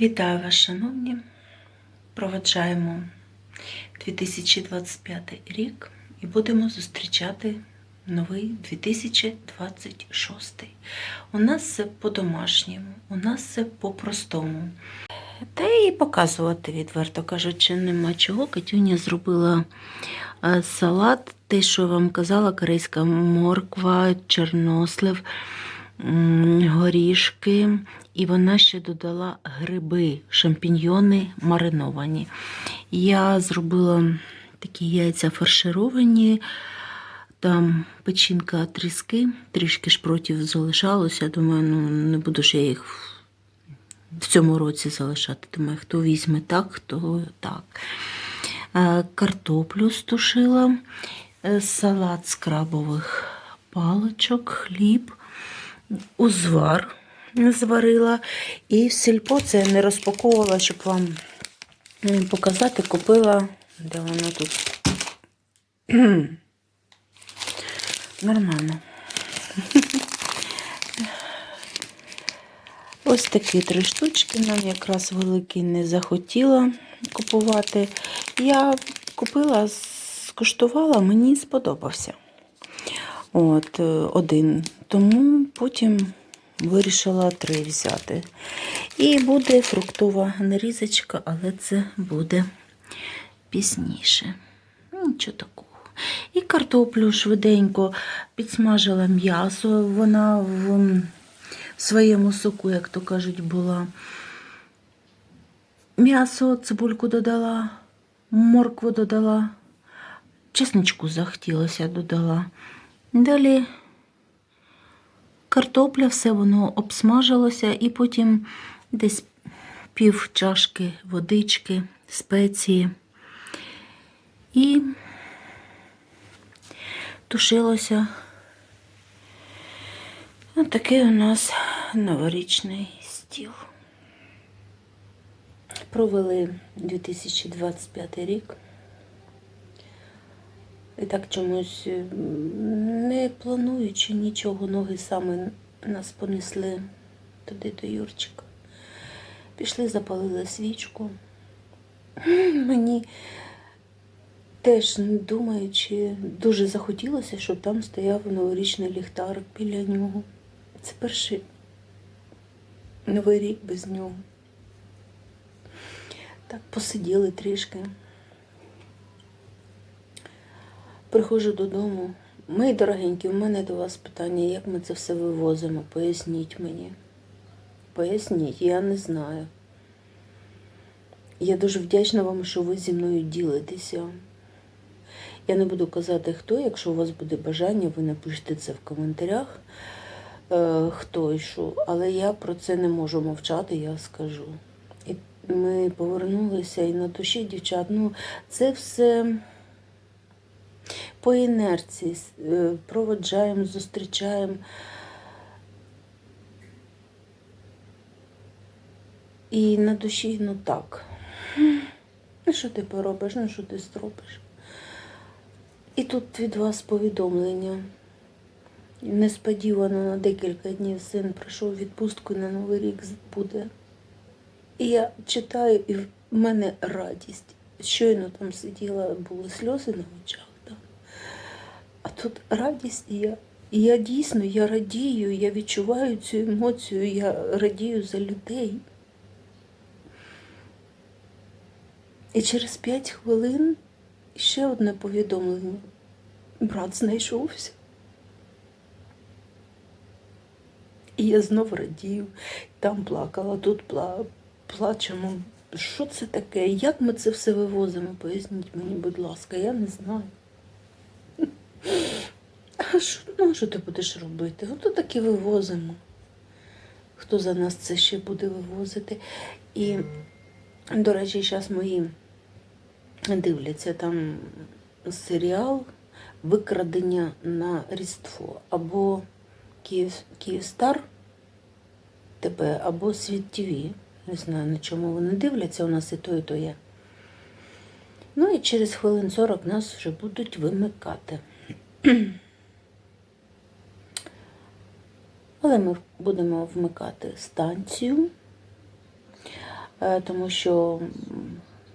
Вітаю вас, шановні. Проведжаємо 2025 рік і будемо зустрічати новий 2026. У нас все по-домашньому, у нас все по-простому. Та і показувати, відверто кажучи, нема чого. Катюня зробила е, салат, те, що я вам казала, корейська морква, чорнослив, горішки. І вона ще додала гриби, шампіньйони мариновані. Я зробила такі яйця фаршировані, там печінка тріски, трішки шпротів залишалося. Думаю, ну не буду ж я їх в цьому році залишати. Думаю, хто візьме так, хто так. Е, Картоплю стушила, е, салат з крабових паличок, хліб, узвар зварила. І в сільпо це не розпаковувала, щоб вам показати, купила, де вона тут. Нормально. Ось такі три штучки. Нам якраз великі не захотіла купувати. Я купила, скуштувала, мені сподобався. От, е, один. Тому потім вирішила три взяти. І буде фруктова нарізочка, але це буде пізніше. Ну, Нічого такого. І картоплю швиденько підсмажила м'ясо. Вона в своєму соку, як то кажуть, була. М'ясо, цибульку додала, моркву додала, чесничку захотілося додала. Далі картопля, все воно обсмажилося, і потім десь пів чашки водички, спеції. І тушилося. Ось такий у нас новорічний стіл. Провели 2025 рік. І так чомусь не плануючи нічого, ноги саме нас понесли туди до Юрчика. Пішли, запалили свічку. Мені теж не думаючи, дуже захотілося, щоб там стояв новорічний ліхтарик біля нього. Це перший новий рік без нього. Так, посиділи трішки. Приходжу додому. Мої дорогенькі, у мене до вас питання, як ми це все вивозимо? Поясніть мені. Поясніть, я не знаю. Я дуже вдячна вам, що ви зі мною ділитеся. Я не буду казати хто, якщо у вас буде бажання, ви напишете це в коментарях, е, хто і що. Але я про це не можу мовчати, я скажу. І ми повернулися і на душі, дівчат, ну це все по інерції е, проводжаємо, зустрічаємо. І на душі, ну так. Ну, що ти поробиш, ну що ти зробиш? І тут від вас повідомлення. Несподівано на декілька днів син пройшов відпустку і на Новий рік буде. І я читаю, і в мене радість. Щойно там сиділа, були сльози на очах. А тут радість, я, і я дійсно я радію, я відчуваю цю емоцію, я радію за людей. І через п'ять хвилин ще одне повідомлення. Брат знайшовся. І я знов радію, там плакала, тут пла... плачемо. Що це таке? Як ми це все вивозимо? Поясніть мені, будь ласка, я не знаю. А що, ну, що ти будеш робити? Ото таки вивозимо. Хто за нас це ще буде вивозити? І, до речі, зараз мої дивляться там серіал Викрадення на Різдво або Київ, Київстар ТБ, або Світ ТВ. Не знаю, на чому вони дивляться, у нас і то, і то є. Ну і через хвилин 40 нас вже будуть вимикати. Але ми будемо вмикати станцію. Е, тому що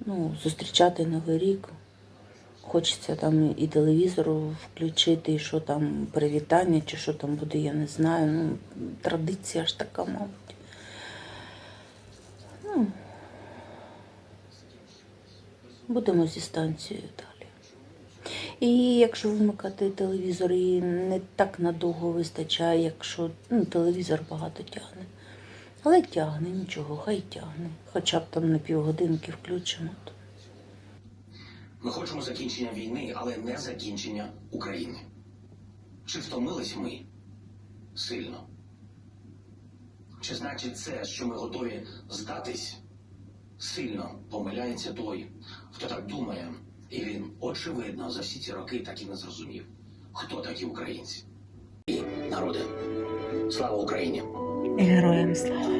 ну, зустрічати Новий рік. Хочеться там і телевізор включити, і що там привітання, чи що там буде, я не знаю. Ну, традиція ж така, мабуть. Ну, будемо зі станцією далі. І якщо вмикати телевізор, і не так надовго вистачає, якщо ну, телевізор багато тягне. Але тягне, нічого, хай тягне. Хоча б там на півгодинки включимо. Ми хочемо закінчення війни, але не закінчення України. Чи втомились ми сильно? Чи значить це, що ми готові здатись? Сильно помиляється той, хто так думає, і він, очевидно, за всі ці роки так і не зрозумів, хто такі українці. І, народи, слава Україні! Героям слава.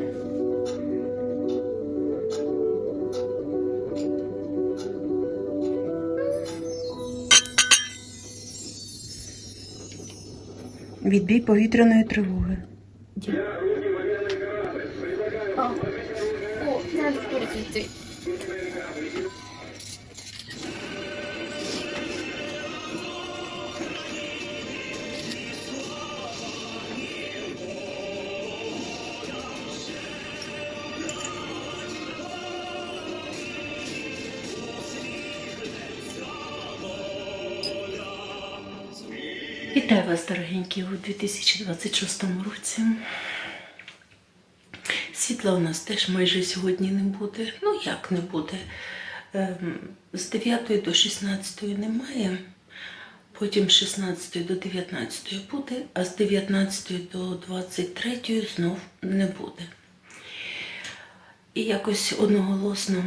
Відбій повітряної тривоги. О, треба крутити. Вітаю вас, дорогенькі, у 2026 році. Світла у нас теж майже сьогодні не буде. Ну, як не буде? Ем, З 9 до 16 немає, потім з 16 до 19 буде, а з 19 до 23 знов не буде. І якось одноголосно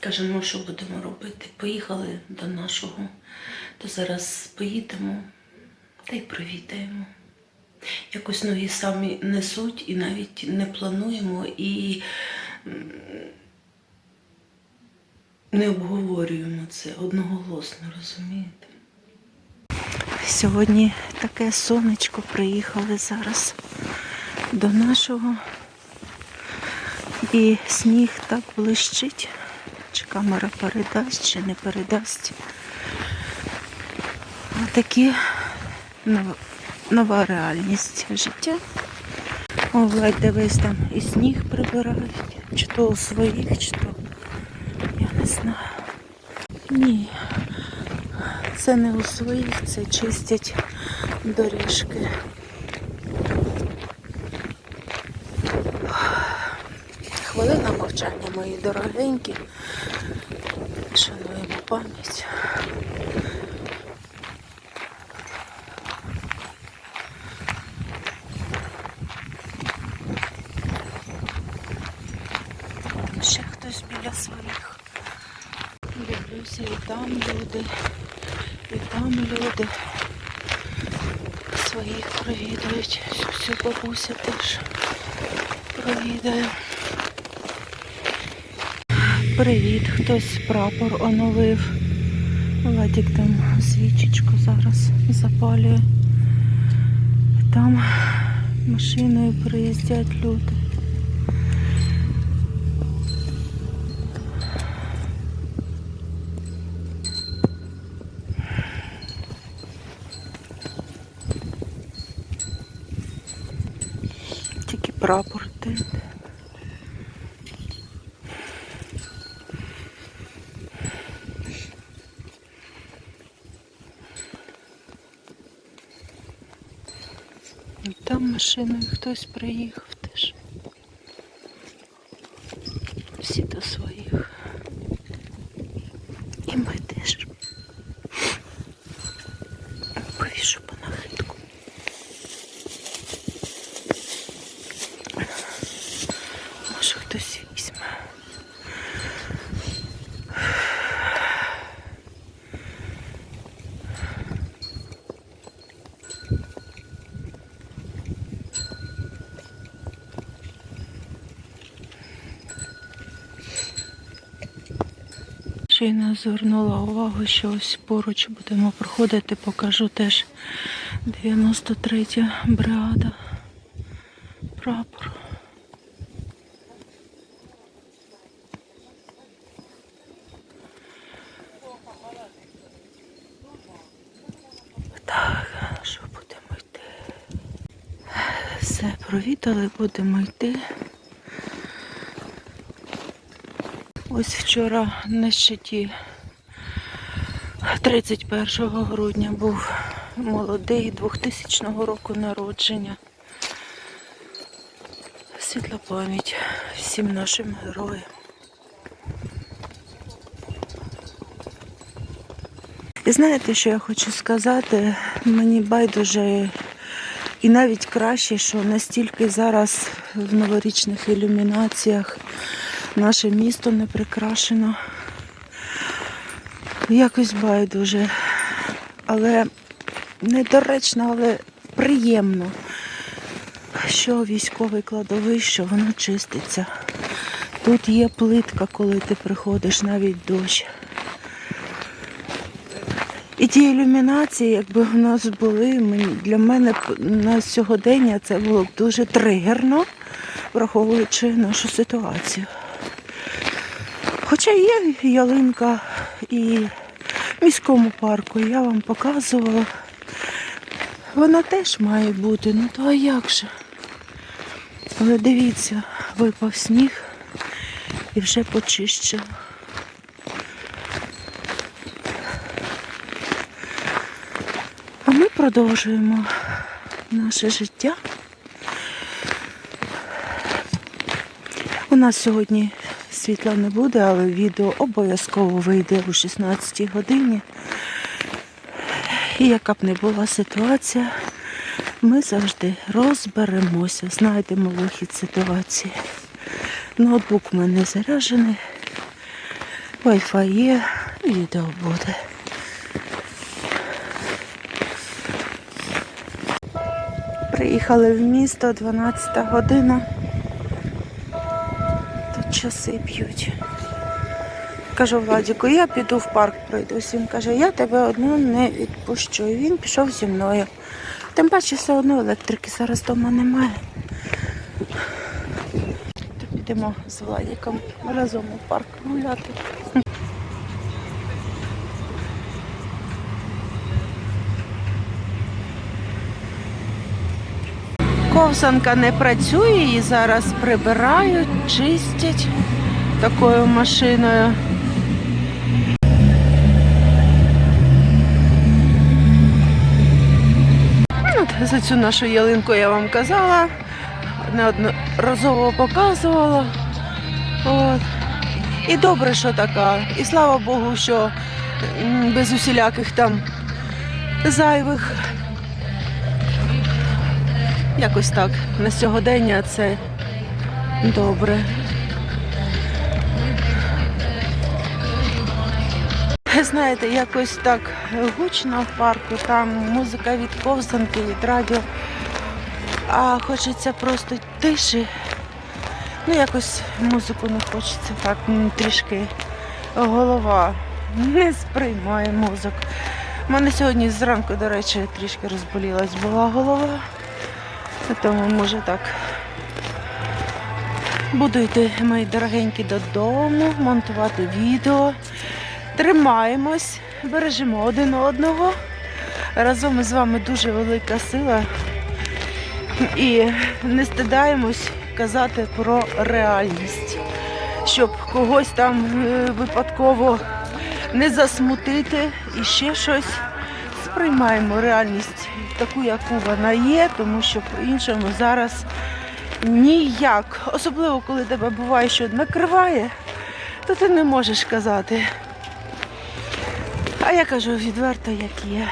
кажемо, що будемо робити. Поїхали до нашого, то зараз поїдемо та й провідаємо. Якось ноги самі несуть і навіть не плануємо і не обговорюємо це одноголосно, розумієте? Сьогодні таке сонечко приїхали зараз до нашого. І сніг так блищить. Чи камера передасть, чи не передасть. Такі нова, нова реальність життя. О, дивись там і сніг прибирають, чи то у своїх, чи то я не знаю. Ні, це не у своїх, це чистять доріжки. Хвилина мовчання, мої дорогенькі. Шануємо пам'ять. Ще хтось біля своїх. Дивлюся, і там люди, і там люди своїх провідують. Всю бабуся теж провідає. Привіт, хтось прапор оновив. Владик там свічечку зараз запалює. Там машиною приїздять люди. Прапор ти. І Там машиною хтось приїхав теж. Всі до своїх. Щойно звернула увагу, що ось поруч будемо проходити, покажу теж 93 бригада. Прапор. Так, що будемо йти? Все, провітали, будемо йти. Ось вчора на щиті 31 грудня був молодий 2000 року народження. Світла пам'ять всім нашим героям. І знаєте, що я хочу сказати? Мені байдуже і навіть краще, що настільки зараз в новорічних ілюмінаціях наше місто не прикрашено. Якось байдуже. Але недоречно, але приємно, що військове кладовище, воно чиститься. Тут є плитка, коли ти приходиш, навіть дощ. І ті ілюмінації, якби в нас були, для мене на сьогодення це було б дуже тригерно, враховуючи нашу ситуацію. Хоча є ялинка і в міському парку, я вам показувала. Вона теж має бути, ну то а як же? Але дивіться, випав сніг і вже почищено. А ми продовжуємо наше життя. У нас сьогодні світла не буде, але відео обов'язково вийде о 16 годині. І яка б не була ситуація, ми завжди розберемося, знайдемо вихід ситуації. Ноутбук у мене заряджений, Wi-Fi є, відео буде. Приїхали в місто 12 година. Часи п'ють. Кажу Владіку, я піду в парк пройдусь. Він каже, я тебе одну не відпущу. І він пішов зі мною. Тим паче все одно електрики зараз вдома немає. То підемо з Владіком разом у парк гуляти. Ковзанка не працює, її зараз прибирають, чистять такою машиною. Ну, От, за цю нашу ялинку я вам казала, неодноразово показувала. От. І добре, що така. І слава Богу, що без усіляких там зайвих Якось так. На сьогодення це добре. Знаєте, якось так гучно в парку, там музика від ковзанки, від радіо. А хочеться просто тиші. Ну, якось музику не хочеться так трішки голова не сприймає музик. У мене сьогодні зранку, до речі, трішки розболілась була голова. Тому може так. Буду йти, мої дорогенькі, додому, монтувати відео. Тримаємось, бережемо один одного. Разом із вами дуже велика сила. І не стидаємось казати про реальність, щоб когось там е, випадково не засмутити і ще щось. Сприймаємо реальність таку, яку вона є, тому що по-іншому зараз ніяк. Особливо, коли тебе буває, що накриває, то ти не можеш казати. А я кажу відверто, як є.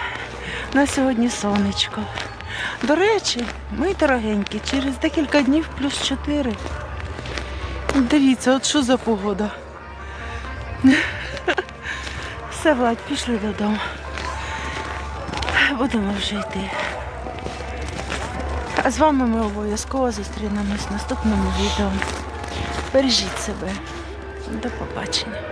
На сьогодні сонечко. До речі, мої дорогенькі, через декілька днів плюс 4. Дивіться, от що за погода. Все, Владь, пішли додому. Будемо вже йти. А з вами ми обов'язково зустрінемось в наступному відео. Бережіть себе. До побачення.